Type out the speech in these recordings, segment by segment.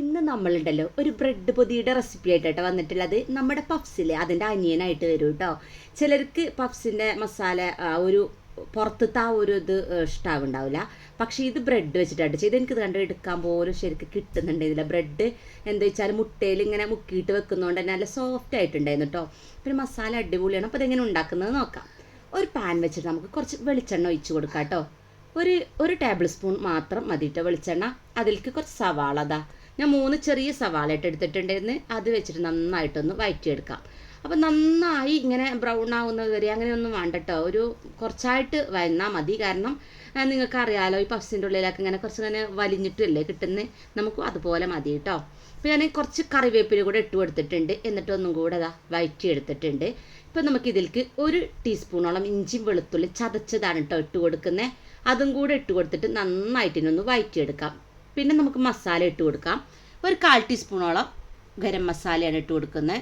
ഇന്ന് നമ്മളുണ്ടല്ലോ ഒരു bread പൊതിയുടെ recipe ആയിട്ടോ വന്നിട്ടുള്ളത്. നമ്മുടെ പഫ്സിലെ അതിന്റെ അനിയനായിട്ട് വരും കേട്ടോ ചിലർക്ക് പഫ്സിന്റെ മസാല ഒരു പുറത്തത്തെ ആ ഒരു ഇത് ഇഷ്ടാവുണ്ടാവില്ല. പക്ഷേ ഇത് ബ്രെഡ് വെച്ചിട്ടാണ് ചെയ്ത് എനിക്ക് കണ്ട് എടുക്കാൻ പോലും ശരിക്കും കിട്ടുന്നുണ്ടായിരുന്നില്ല ബ്രെഡ് എന്താ വെച്ചാൽ മുട്ടയിൽ ഇങ്ങനെ മുക്കിയിട്ട് വെക്കുന്നതുകൊണ്ട് തന്നെ നല്ല സോഫ്റ്റ് ആയിട്ടുണ്ടായിരുന്നു കേട്ടോ പിന്നെ മസാല അടിപൊളിയാണ്. അപ്പോൾ അതെങ്ങനെ ഉണ്ടാക്കുന്നത് നോക്കാം. ഒരു പാൻ വെച്ചിട്ട് നമുക്ക് കുറച്ച് വെളിച്ചെണ്ണ ഒഴിച്ച് കൊടുക്കാം കേട്ടോ ഒരു ഒരു ടേബിൾ സ്പൂൺ മാത്രം മതി കേട്ടോ വെളിച്ചെണ്ണ. അതിലേക്ക് കുറച്ച് സവാള ഞാൻ മൂന്ന് ചെറിയ സവാള എടുത്തിട്ടുണ്ടായിരുന്നു. അത് വെച്ചിട്ട് നന്നായിട്ടൊന്ന് വഴറ്റിയെടുക്കാം അപ്പം നന്നായി ഇങ്ങനെ ബ്രൗൺ ആവുന്നത് വരെ അങ്ങനെയൊന്നും വേണ്ട കേട്ടോ ഒരു കുറച്ചായിട്ട് വന്നാൽ മതി. കാരണം നിങ്ങൾക്ക് അറിയാലോ ഈ പഫ്സിന്റെ ഉള്ളിലൊക്കെ ഇങ്ങനെ കുറച്ച് ഇങ്ങനെ വലിഞ്ഞിട്ടല്ലേ കിട്ടുന്നത് നമുക്ക് അതുപോലെ മതി കേട്ടോ അപ്പോൾ ഞാൻ കുറച്ച് കറിവേപ്പില കൂടെ ഇട്ട് കൊടുത്തിട്ടുണ്ട്. എന്നിട്ട് ഒന്നും കൂടെ അതാ വയറ്റി എടുത്തിട്ടുണ്ട് ഇപ്പം നമുക്ക് ഇതിലേക്ക് ഒരു ടീസ്പൂണോളം ഇഞ്ചി വെളുത്തുള്ളി ചതച്ചതാണ് കേട്ടോ ഇട്ട് കൊടുക്കുന്നത് അതും കൂടെ ഇട്ട് കൊടുത്തിട്ട് നന്നായിട്ട് ഇതിനൊന്ന് വഴറ്റിയെടുക്കാം പിന്നെ നമുക്ക് മസാല ഇട്ട് കൊടുക്കാം. ഒരു കാൽ ടീസ്പൂണോളം ഗരം മസാലയാണ് ഇട്ട് കൊടുക്കുന്നത്.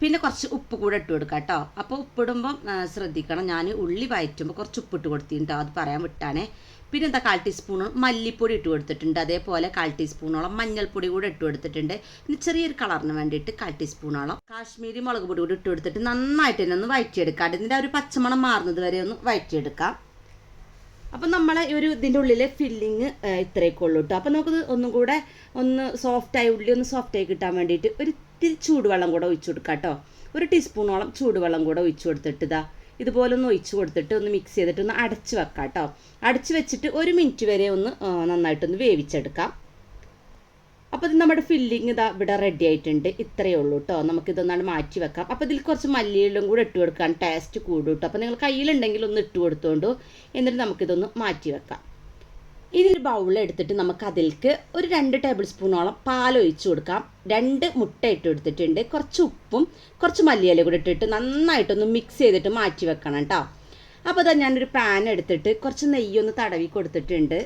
പിന്നെ കുറച്ച് ഉപ്പ് കൂടെ ഇട്ട് കൊടുക്കാം കേട്ടോ. അപ്പോൾ ഉപ്പിടുമ്പം ശ്രദ്ധിക്കണം. ഞാൻ ഉള്ളി വയറ്റുമ്പോൾ കുറച്ച് ഉപ്പിട്ട് കൊടുത്തിട്ടുണ്ടോ അത് പറയാൻ വിട്ടാണേ. പിന്നെ എന്താ കാൽ ടീസ്പൂൺ മല്ലിപ്പൊടി ഇട്ട് കൊടുത്തിട്ടുണ്ട്. അതേപോലെ കാൽ ടീസ്പൂണോളം മഞ്ഞൾപ്പൊടി കൂടെ ഇട്ട് കൊടുത്തിട്ടുണ്ട്. പിന്നെ ചെറിയൊരു കളറിന് വേണ്ടിയിട്ട് കാൽ ടീസ്പൂണോളം കാശ്മീരി മുളക് പൊടി കൂടി ഇട്ട് കൊടുത്തിട്ട് നന്നായിട്ട് തന്നെ ഒന്ന് വയറ്റിയെടുക്കാം. അതിന്റെ ആ ഒരു പച്ചമണം മാറുന്നത് വരെ ഒന്ന് വഴറ്റിയെടുക്കാം അപ്പം നമ്മൾ ഈ ഒരു ഇതിന്റെ ഉള്ളിലെ ഫില്ലിങ് ഇത്രയൊക്കെ ഉള്ളൂ കേട്ടോ അപ്പം നമുക്കത് ഒന്നും കൂടെ ഒന്ന് സോഫ്റ്റായി ഉള്ളി ഒന്ന് സോഫ്റ്റായി കിട്ടാൻ വേണ്ടിയിട്ട് ഒരു ഇത്തിരി ചൂടുവെള്ളം കൂടെ ഒഴിച്ചു കൊടുക്കാം കേട്ടോ ഒരു ടീസ്പൂണോളം ചൂടുവെള്ളം കൂടെ ഒഴിച്ചു കൊടുത്തിട്ട് ഇതാ ഇതുപോലെ ഒന്ന് ഒഴിച്ച് കൊടുത്തിട്ട് ഒന്ന് മിക്സ് ചെയ്തിട്ട് ഒന്ന് അടച്ച് വെക്കാം കേട്ടോ അടച്ച് വെച്ചിട്ട് ഒരു മിനിറ്റ് വരെ ഒന്ന് നന്നായിട്ടൊന്ന് വേവിച്ചെടുക്കാം. അപ്പോൾ ഇത് നമ്മുടെ ഫില്ലിങ് ഇതാ ഇവിടെ റെഡി ആയിട്ടുണ്ട്. ഇത്രയേ ഉള്ളൂ കേട്ടോ നമുക്കിതൊന്നാണ് മാറ്റി വെക്കാം. അപ്പോൾ ഇതിൽ കുറച്ച് മല്ലിയിലും കൂടെ ഇട്ട് കൊടുക്കാം. ടേസ്റ്റ് കൂടും കേട്ടോ അപ്പോൾ നിങ്ങൾ കയ്യിലുണ്ടെങ്കിൽ ഒന്ന് ഇട്ട് കൊടുത്തോണ്ടു. എന്നിട്ട് നമുക്കിതൊന്ന് മാറ്റി വെക്കാം. ഇതിൽ ബൗൾ എടുത്തിട്ട് നമുക്ക് അതിലേക്ക് ഒരു രണ്ട് ടേബിൾ സ്പൂണോളം പാൽ ഒഴിച്ച് കൊടുക്കാം. രണ്ട് മുട്ട ഇട്ട് എടുത്തിട്ടുണ്ട് കുറച്ച് ഉപ്പും കുറച്ച് മല്ലിയില കൂടെ ഇട്ടിട്ട് നന്നായിട്ടൊന്ന് മിക്സ് ചെയ്തിട്ട് മാറ്റി വെക്കണം കേട്ടോ അപ്പോൾ അതാ ഞാനൊരു പാൻ എടുത്തിട്ട് കുറച്ച് നെയ്യൊന്ന് തടവി കൊടുത്തിട്ടുണ്ട്.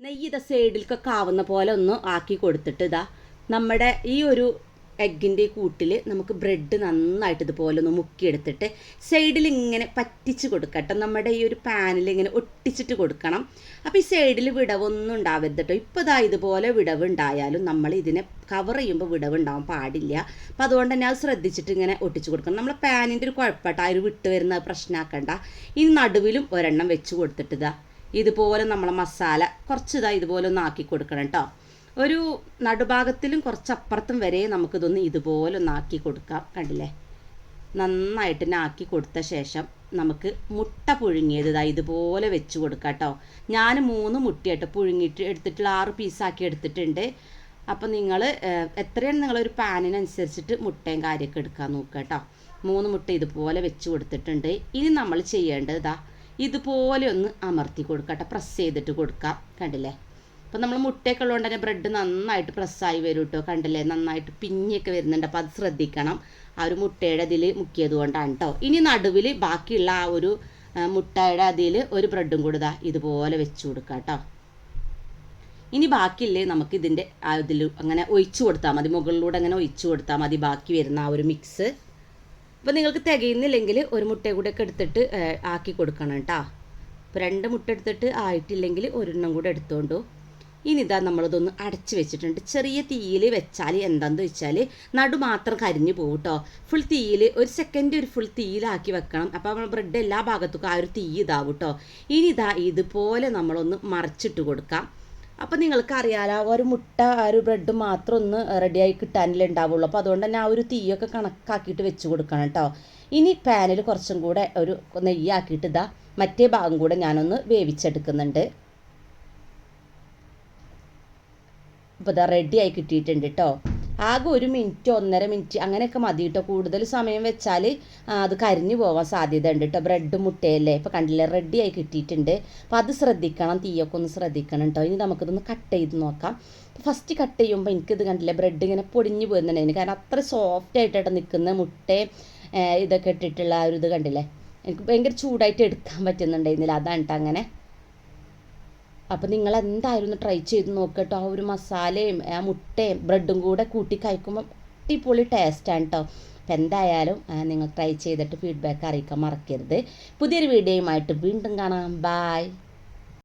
നെയ്യ് സൈഡിൽ സൈഡിലേക്കൊക്കെ ആവുന്ന പോലെ ഒന്ന് ആക്കി കൊടുത്തിട്ട് ഇതാ നമ്മുടെ ഈ ഒരു എഗ്ഗിന്റെ കൂട്ടിൽ നമുക്ക് ബ്രെഡ് നന്നായിട്ട് ഇതുപോലെ ഒന്ന് മുക്കിയെടുത്തിട്ട് സൈഡിൽ ഇങ്ങനെ പറ്റിച്ച് കൊടുക്കട്ടെ നമ്മുടെ ഈ ഒരു പാനിൽ ഇങ്ങനെ ഒട്ടിച്ചിട്ട് കൊടുക്കണം. അപ്പോൾ ഈ സൈഡിൽ വിടവൊന്നും ഉണ്ടാവരുത് കേട്ടോ. ഇപ്പോൾ ഇതാ ഇതുപോലെ വിടവ് ഉണ്ടായാലും നമ്മൾ ഇതിനെ കവർ ചെയ്യുമ്പോൾ വിടവ് ഉണ്ടാവാൻ പാടില്ല. അപ്പോൾ അതുകൊണ്ട് തന്നെ അത് ശ്രദ്ധിച്ചിട്ട് ഇങ്ങനെ ഒട്ടിച്ച് കൊടുക്കണം. നമ്മളെ പാനിന്റെ ഒരു കുഴപ്പമായിട്ട് ആ ഒരു വിട്ട് വരുന്ന പ്രശ്നമാക്കണ്ട ഇനി നടുവിലും ഒരെണ്ണം വെച്ച് കൊടുത്തിട്ട് ഇതാ ഇതുപോലെ നമ്മൾ മസാല കുറച്ച് ഇതാ ഇതുപോലെ ഒന്ന് ആക്കി കൊടുക്കണം കേട്ടോ ഒരു നടുഭാഗത്തിലും കുറച്ചപ്പുറത്തും വരെ നമുക്കിതൊന്ന് ഇതുപോലെ ഒന്ന് ആക്കി കൊടുക്കാം. കണ്ടില്ലേ? നന്നായിട്ട് തന്നെ ആക്കി കൊടുത്ത ശേഷം നമുക്ക് മുട്ട പുഴുങ്ങിയത് ഇതാ ഇതുപോലെ വെച്ച് കൊടുക്കാം കേട്ടോ ഞാൻ മൂന്ന് മുട്ടയായിട്ട് പുഴുങ്ങിയിട്ട് എടുത്തിട്ടുള്ള ആറ് പീസാക്കി എടുത്തിട്ടുണ്ട്. അപ്പം നിങ്ങൾ എത്രയാണ് നിങ്ങളൊരു പാനിനനുസരിച്ചിട്ട് മുട്ടയും കാര്യമൊക്കെ എടുക്കാൻ നോക്കുക കേട്ടോ മൂന്ന് മുട്ട ഇതുപോലെ വെച്ച് കൊടുത്തിട്ടുണ്ട്. ഇനി നമ്മൾ ചെയ്യേണ്ടത് ഇതാ ഇതുപോലെ ഒന്ന് അമർത്തി കൊടുക്കാം കേട്ടോ പ്രസ് ചെയ്തിട്ട് കൊടുക്കാം. കണ്ടില്ലേ? അപ്പം നമ്മൾ മുട്ടയൊക്കെ ഉള്ളതുകൊണ്ട് തന്നെ ബ്രെഡ് നന്നായിട്ട് പ്രസ്സായി വരും കേട്ടോ കണ്ടില്ലേ? നന്നായിട്ട് പിഞ്ഞൊക്കെ വരുന്നുണ്ട്. അപ്പോൾ അത് ശ്രദ്ധിക്കണം. ആ ഒരു മുട്ടയുടെ അതിൽ മുക്കിയത് കൊണ്ടാണ് കേട്ടോ ഇനി നടുവിൽ ബാക്കിയുള്ള ആ ഒരു മുട്ടയുടെ അതിൽ ഒരു ബ്രെഡും ഇതാ ഇതുപോലെ വെച്ച് കൊടുക്കാം കേട്ടോ ഇനി ബാക്കിയില്ലേ നമുക്ക് ഇതിന്റെ അതിൽ അങ്ങനെ ഒഴിച്ചു കൊടുത്താൽ മതി. മുകളിലൂടെ അങ്ങനെ ഒഴിച്ചു കൊടുത്താൽ മതി. ബാക്കി വരുന്ന ആ ഒരു മിക്സ് അപ്പോൾ നിങ്ങൾക്ക് തികയുന്നില്ലെങ്കിൽ ഒരു മുട്ടയും കൂടെ ഒക്കെ എടുത്തിട്ട് ആക്കി കൊടുക്കണം കേട്ടോ. അപ്പോൾ രണ്ട് മുട്ട എടുത്തിട്ട് ആയിട്ടില്ലെങ്കിൽ ഒരെണ്ണം കൂടെ എടുത്തോണ്ടു. ഇനി ഇതാ നമ്മളിതൊന്ന് അടച്ച് വെച്ചിട്ടുണ്ട്. ചെറിയ തീയിൽ വെച്ചാൽ എന്താണെന്ന് വെച്ചാൽ നടു മാത്രം കരിഞ്ഞു പോകും കേട്ടോ ഫുൾ തീയിൽ ഒരു സെക്കൻഡ് ഒരു ഫുൾ തീയിലാക്കി വെക്കണം. അപ്പോൾ നമ്മൾ ബ്രെഡ് എല്ലാ ഭാഗത്തും ആ ഒരു തീ ഇതാവും കേട്ടോ ഇനി ഇതാ ഇതുപോലെ നമ്മളൊന്ന് മറിച്ചിട്ട് കൊടുക്കാം. അപ്പോൾ അറിയാലോ ഒരു മുട്ട ആ ഒരു ബ്രെഡ് മാത്രം ഒന്ന് റെഡിയായി കിട്ടാനല്ലേ ഉണ്ടാവുള്ളൂ. അപ്പോൾ അതുകൊണ്ട് തന്നെ ആ ഒരു തീയൊക്കെ കണക്കാക്കിയിട്ട് വെച്ച് കൊടുക്കണം കേട്ടോ. ഇനി പാനിൽ കുറച്ചും കൂടെ ഒരു നെയ്യാക്കിയിട്ട് ഇതാ മറ്റേ ഭാഗം കൂടെ ഞാനൊന്ന് വേവിച്ചെടുക്കുന്നുണ്ട്. അപ്പോൾ ഇതാ റെഡിയായി കിട്ടിയിട്ടുണ്ട് കേട്ടോ. ആകെ ഒരു മിനിറ്റ് ഒന്നര മിനിറ്റ് അങ്ങനെയൊക്കെ മതി കേട്ടോ കൂടുതൽ സമയം വെച്ചാൽ അത് കരിഞ്ഞു പോകാൻ സാധ്യത ഉണ്ട് കേട്ടോ ബ്രെഡ് മുട്ടയല്ലേ? ഇപ്പോൾ കണ്ടില്ലേ റെഡിയായി കിട്ടിയിട്ടുണ്ട്. അപ്പോൾ അത് ശ്രദ്ധിക്കണം തീയൊക്കെ ഒന്ന് ശ്രദ്ധിക്കണം കേട്ടോ ഇനി നമുക്കിതൊന്ന് കട്ട് ചെയ്ത് നോക്കാം. ഫസ്റ്റ് കട്ട് ചെയ്യുമ്പോൾ എനിക്കിത് കണ്ടില്ല ബ്രെഡ് ഇങ്ങനെ പൊടിഞ്ഞു പോകുന്നുണ്ടായിരുന്നു കാരണം അത്ര സോഫ്റ്റ് ആയിട്ടാണ് നിൽക്കുന്ന മുട്ടയും ഇതൊക്കെ ഇട്ടിട്ടുള്ള ആ ഒരു ഇത് കണ്ടില്ലേ? എനിക്ക് ഭയങ്കര ചൂടായിട്ട് എടുക്കാൻ പറ്റുന്നുണ്ടായിരുന്നില്ല. അതാണ് കേട്ടോ അങ്ങനെ. അപ്പം നിങ്ങൾ എന്തായാലും ഒന്ന് ട്രൈ ചെയ്ത് നോക്കട്ടോ ആ ഒരു മസാലയും ആ മുട്ടയും ബ്രെഡും കൂടെ കൂട്ടി കഴിക്കുമ്പോൾ അടിപൊളി ടേസ്റ്റാണ് കേട്ടോ അപ്പം എന്തായാലും നിങ്ങൾ ട്രൈ ചെയ്തിട്ട് ഫീഡ്ബാക്ക് അറിയിക്കാൻ മറക്കരുത്. പുതിയൊരു വീഡിയോയുമായിട്ട് വീണ്ടും കാണാം. ബായ്